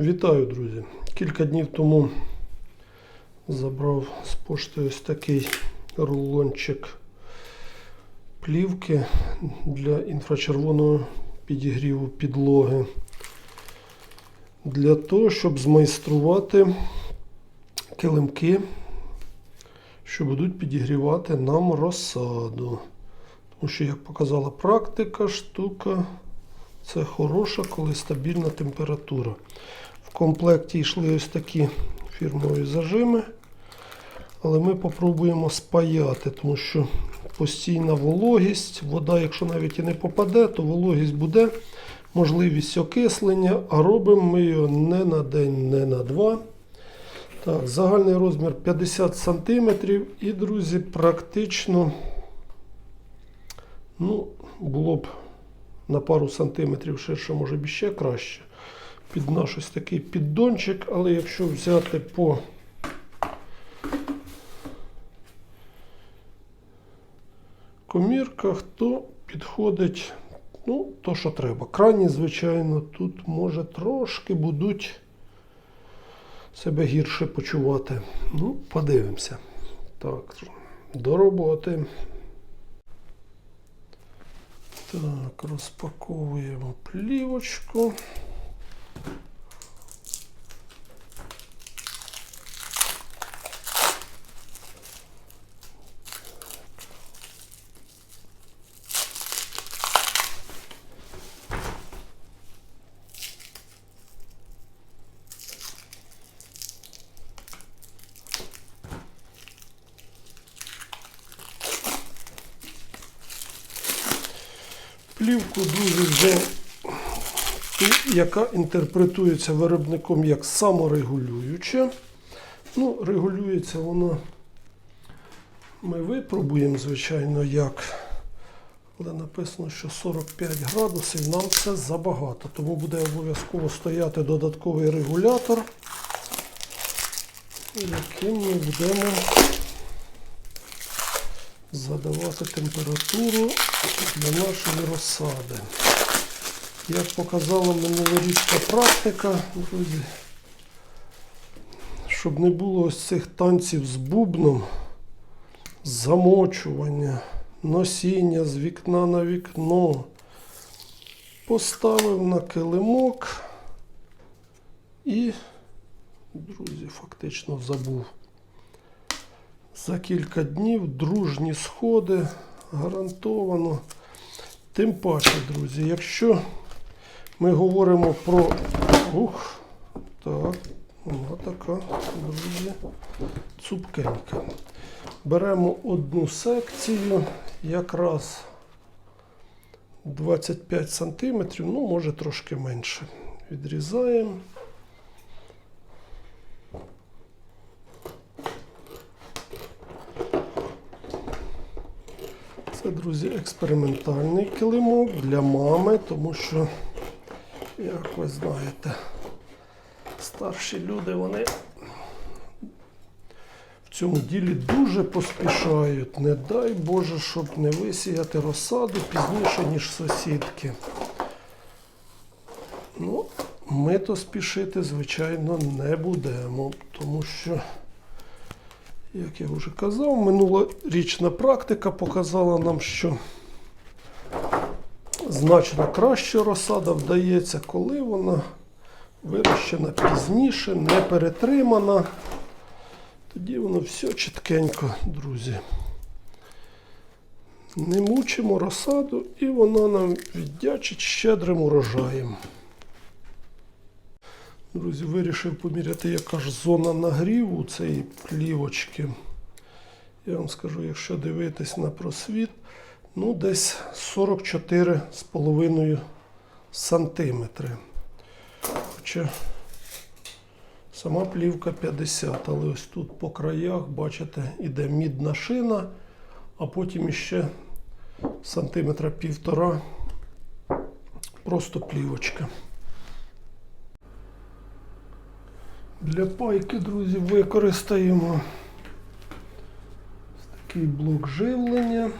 Вітаю, друзі! Кілька днів тому забрав з пошти ось такий рулончик плівки для інфрачервоного підігріву підлоги. Для того, щоб змайструвати килимки, що будуть підігрівати нам розсаду. Тому що, як показала практика, штука це хороша, коли стабільна температура. В комплекті йшли ось такі фірмові зажими. Але ми попробуємо спаяти, тому що постійна вологість, вода, якщо навіть і не попаде, то вологість буде, можливість окислення, а робимо ми його не на день, не на два. Так, загальний розмір 50 см. І, друзі, практично ну, було б на пару сантиметрів ширше, може б ще краще. Під наш ось такий піддончик, але якщо взяти по комірках, то підходить ну, то, що треба. Крайні, звичайно, тут може трошки будуть себе гірше почувати. Ну, подивимося. Так, до роботи. Так, розпаковуємо плівочку. Дуже вже яка інтерпретується виробником як саморегулююча. Ну, регулюється вона. Ми випробуємо, звичайно, як. Але написано, що 45 градусів нам це забагато. Тому буде обов'язково стояти додатковий регулятор, яким ми будемо задавати температуру для нашої розсади. Як показала минулорічна практика, друзі, щоб не було ось цих танців з бубном, замочування, носіння з вікна на вікно, поставив на килимок і, друзі, фактично забув. За кілька днів дружні сходи гарантовано. Тим паче, друзі, якщо ми говоримо про. Ух, так, вона така, друзі, цупкенька. Беремо одну секцію, якраз 25 см, ну, може трошки менше. Відрізаємо. Це, друзі, експериментальний килимок для мами, тому що, як ви знаєте, старші люди вони в цьому ділі дуже поспішають. Не дай Боже, щоб не висіяти розсаду пізніше, ніж сусідки. Ну, ми то спішити, звичайно, не будемо, тому що. Як я вже казав, минулорічна практика показала нам, що значно краще розсада вдається, коли вона вирощена пізніше, не перетримана. Тоді воно все чіткенько, друзі. Не мучимо розсаду і вона нам віддячить щедрим урожаєм. Друзі, вирішив поміряти, яка ж зона нагріву цієї плівочки. Я вам скажу, якщо дивитись на просвіт, ну десь 44,5 сантиметри. Хоча сама плівка 50, але ось тут по краях, бачите, іде мідна шина, а потім іще сантиметра півтора просто плівочка. Для пайки, друзі, використаємо ось такий блок живлення.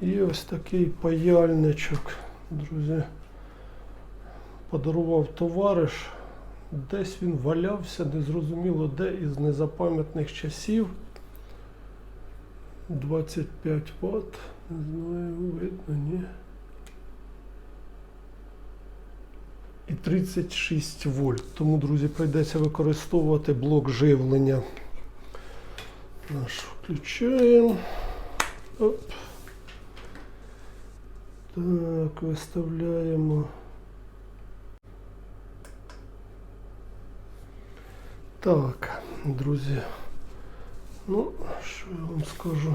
І ось такий паяльничок, друзі. подарував товариш. Десь він валявся, незрозуміло де із незапам'ятних часів. 25 Вт. Не знаю, видно, ні. І 36 вольт. Тому, друзі, прийдеться використовувати блок живлення. Наш включаємо. Оп. Так, виставляємо. Так, друзі. Ну, що я вам скажу?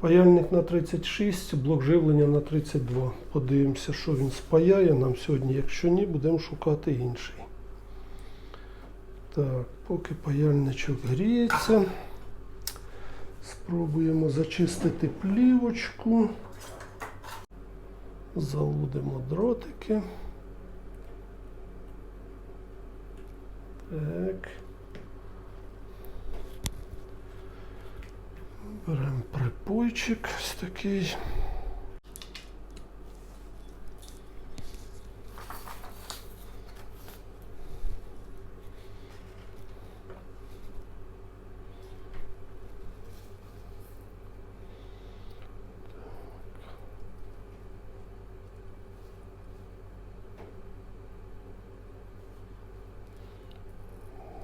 Паяльник на 36, блок живлення на 32. Подивимося, що він спаяє нам сьогодні. Якщо ні, будемо шукати інший. Так, поки паяльничок гріється. Спробуємо зачистити плівочку. Залудимо дротики. Так. Беремо припойчик ось такий.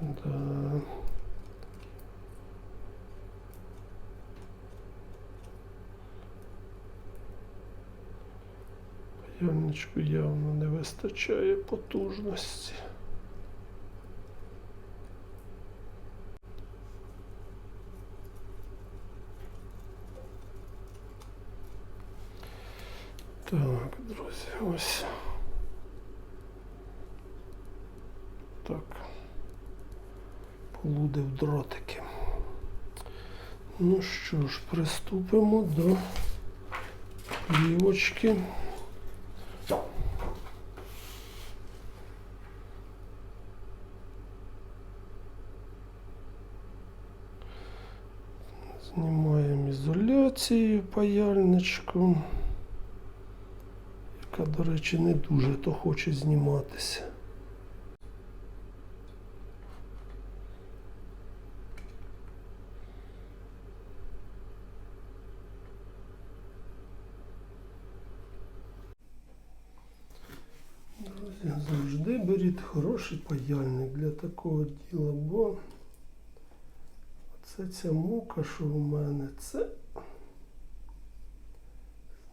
Да. Паяльничку явно не вистачає потужності. Так, друзі, ось. Так. Полудив дротики. Ну що ж, приступимо до плівочки. Знімаємо ізоляцію паяльничку, яка, до речі, не дуже то хоче зніматися. Друзі, завжди хороший паяльник для такого діла, бо це ця мука, що у мене, це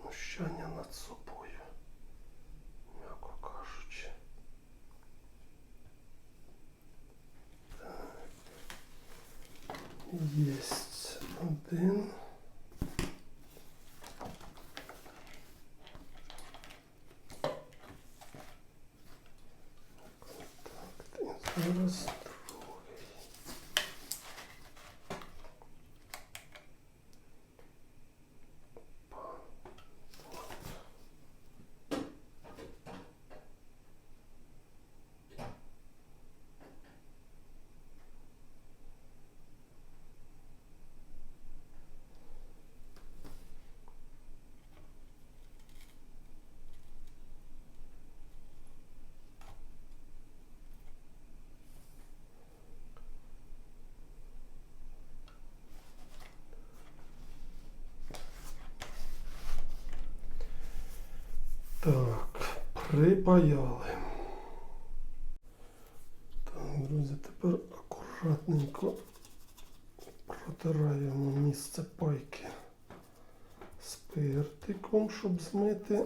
знущання над собою, м'яко кажучи. Єсть один. Так, і зараз другий. Так, припаяли. Так, друзі, тепер акуратненько протираємо місце пайки спиртиком, щоб змити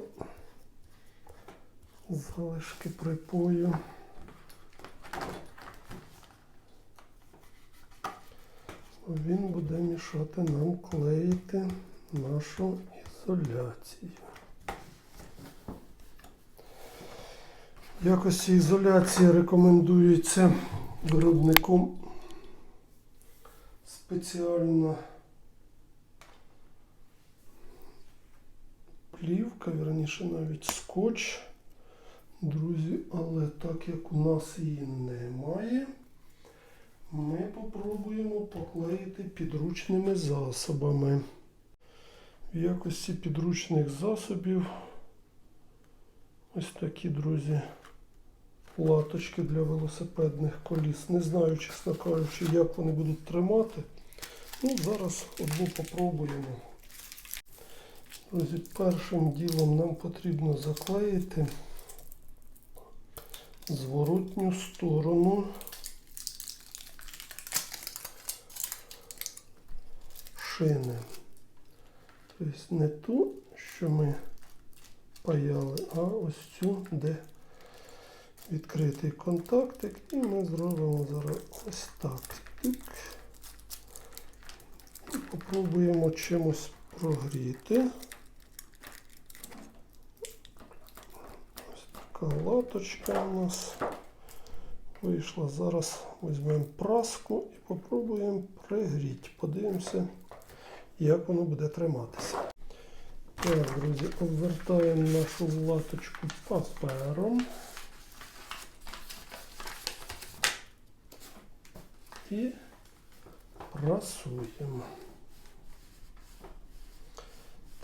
залишки припою. Він буде мішати нам клеїти нашу ізоляцію. Якості ізоляції рекомендується виробником спеціальна плівка, вірніше навіть скотч. Друзі, але так як у нас її немає, ми попробуємо поклеїти підручними засобами. В якості підручних засобів Ось такі, друзі, латочки для велосипедних коліс. Не знаю, чесно кажучи, як вони будуть тримати. Ну, зараз одну попробуємо. Друзі, першим ділом нам потрібно заклеїти зворотню сторону шини. Тобто не ту, що ми паяли, а ось цю, де відкритий контактик. І ми зробимо зараз ось так. Тик. І попробуємо чимось прогріти. Ось така латочка у нас вийшла. Зараз візьмемо праску і попробуємо пригріти. Подивимося, як воно буде триматися. Так, друзі, обвертаємо нашу латочку папером. І прасуємо.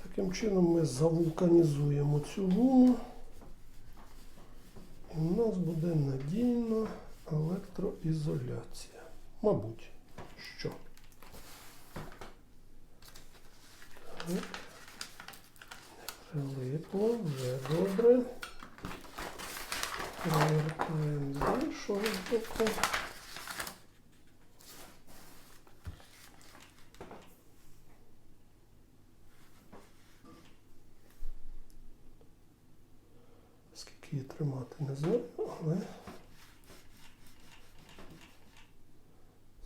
Таким чином ми завулканізуємо цю гуму. І в нас буде надійна електроізоляція. Мабуть, що. Так. Прилипло, вже добре. Повертаємо з іншого боку. Скільки її тримати, не знаю, але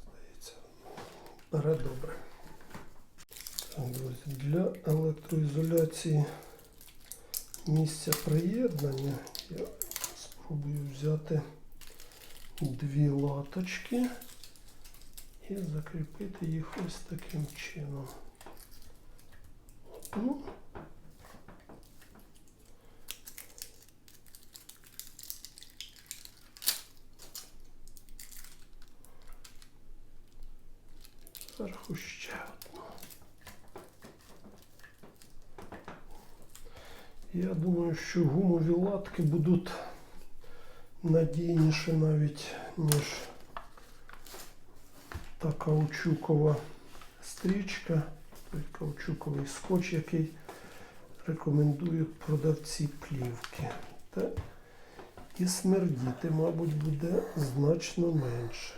здається, бере добре. Для електроізоляції місця приєднання я спробую взяти дві латочки і закріпити їх ось таким чином Зверху ще одну. Я думаю, що гумові латки будуть надійніші навіть, ніж та каучукова стрічка, каучуковий скотч, який рекомендують продавці плівки. Та і смердіти, мабуть, буде значно менше.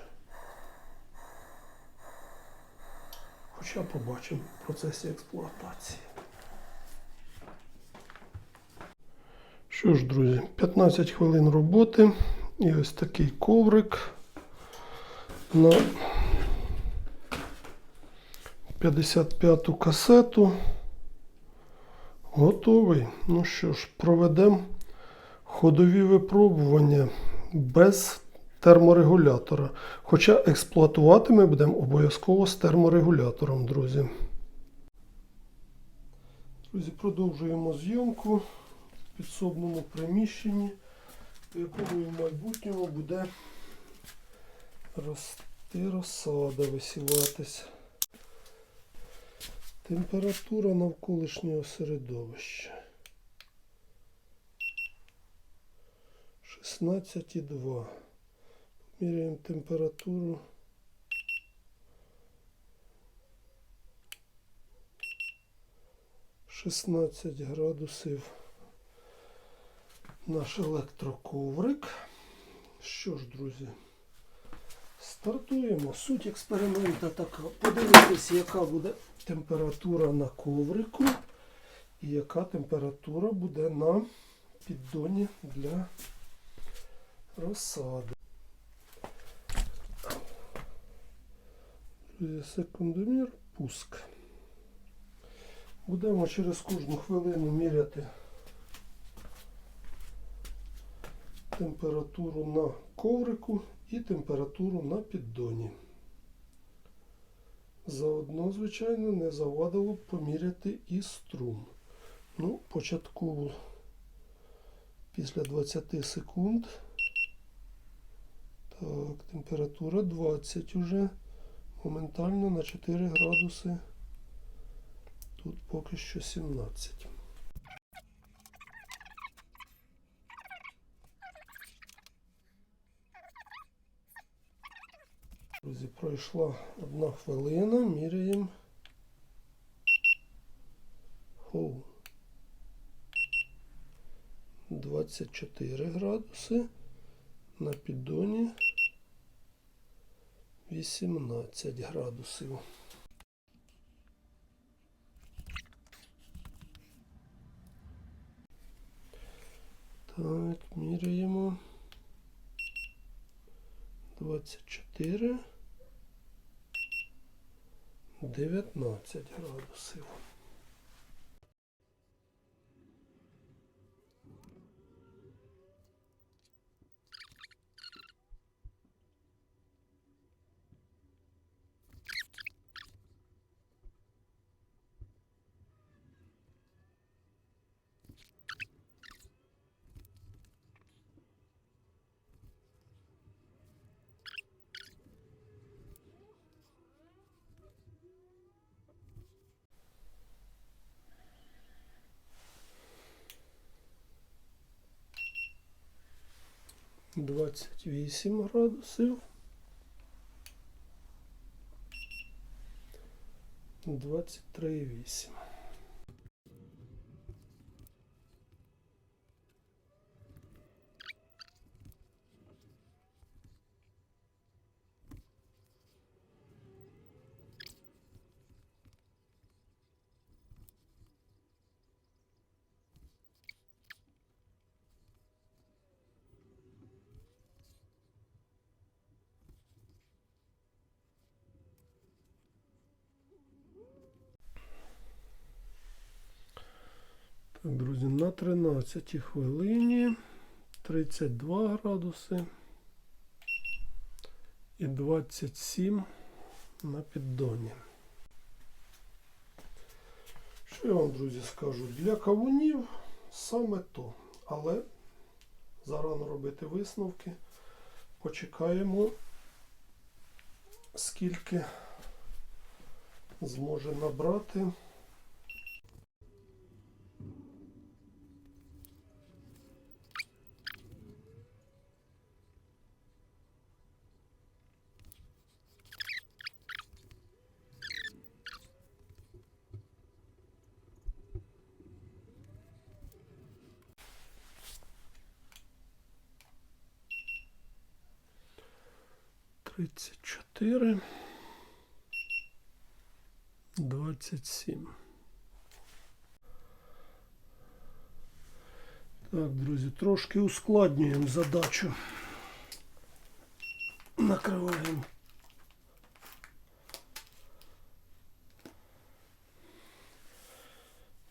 Хоча побачимо в процесі експлуатації. Що ж, друзі, 15 хвилин роботи і ось такий коврик на 55-ту касету. Готовий. Ну що ж, проведемо ходові випробування без терморегулятора. Хоча експлуатувати ми будемо обов'язково з терморегулятором, друзі. Друзі, продовжуємо зйомку підсобному приміщенні, в якому в майбутньому буде рости розсада, висіватися. Температура навколишнього середовища. 16,2. Міряємо температуру. Шістнадцять градусів наш електроковрик. Що ж, друзі, стартуємо. Суть експерименту така. Подивитися, яка буде температура на коврику і яка температура буде на піддоні для розсади. Друзі, секундомір, пуск. Будемо через кожну хвилину міряти температуру на коврику і температуру на піддоні. Заодно, звичайно, не завадило поміряти і струм. Ну, початково після 20 секунд. Так, температура 20 уже. Моментально на 4 градуси. Тут поки що 17. Друзі, пройшла одна хвилина, міряємо. Хоу. 24 градуси. На піддоні 18 градусів. Так, міряємо. 24. 19 градусів. 28 градусів. 23,8. На 13 хвилині 32 градуси і 27 на піддоні. Що я вам, друзі, скажу? Для кавунів саме то. Але зарано робити висновки. Почекаємо, скільки зможе набрати. Тридцять чотири. Двадцять сім. Так, друзі, трошки ускладнюємо задачу. Накриваємо.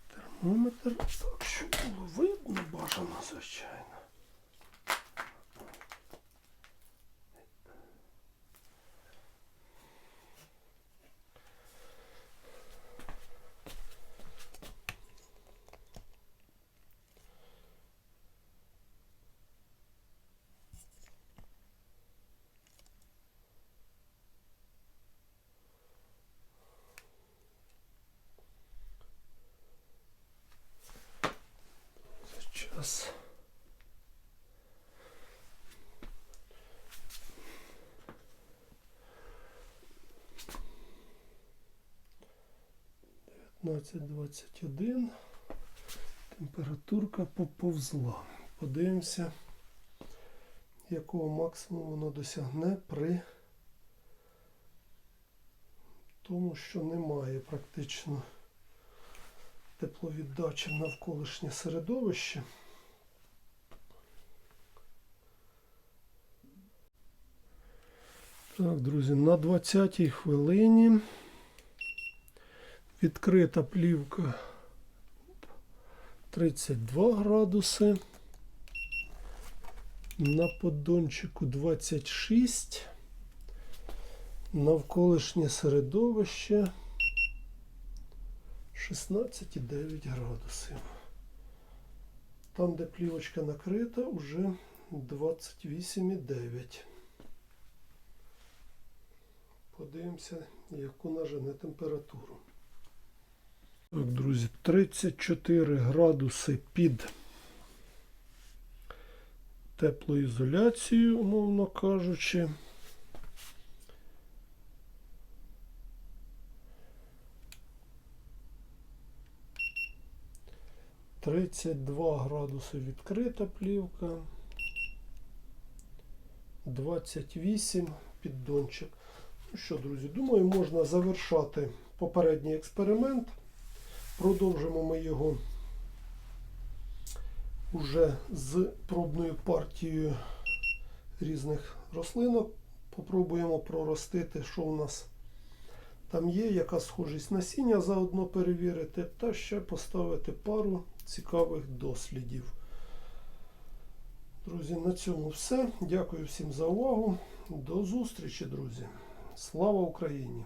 Термометр. Так, щоб було видно, бажано, звичайно. 15-21. Температурка поповзла. Подивимося, якого максимуму воно досягне при тому, що немає практично тепловіддачі в навколишнє середовище. Так, друзі, на 20-й хвилині відкрита плівка 32 градуси. На поддончику 26. Навколишнє середовище 16,9 градусів. Там, де плівочка накрита, уже 28,9. Подивимося, яку нажене температуру. Так, друзі, 34 градуси під теплоізоляцією, умовно кажучи. Тридцять два градуси відкрита плівка. 28 піддончик. Ну що, друзі, думаю, можна завершати попередній експеримент. Продовжимо ми його уже з пробною партією різних рослинок. Попробуємо проростити, що у нас там є, яка схожість насіння заодно перевірити, та ще поставити пару цікавих дослідів. Друзі, на цьому все. Дякую всім за увагу. До зустрічі, друзі. Слава Україні!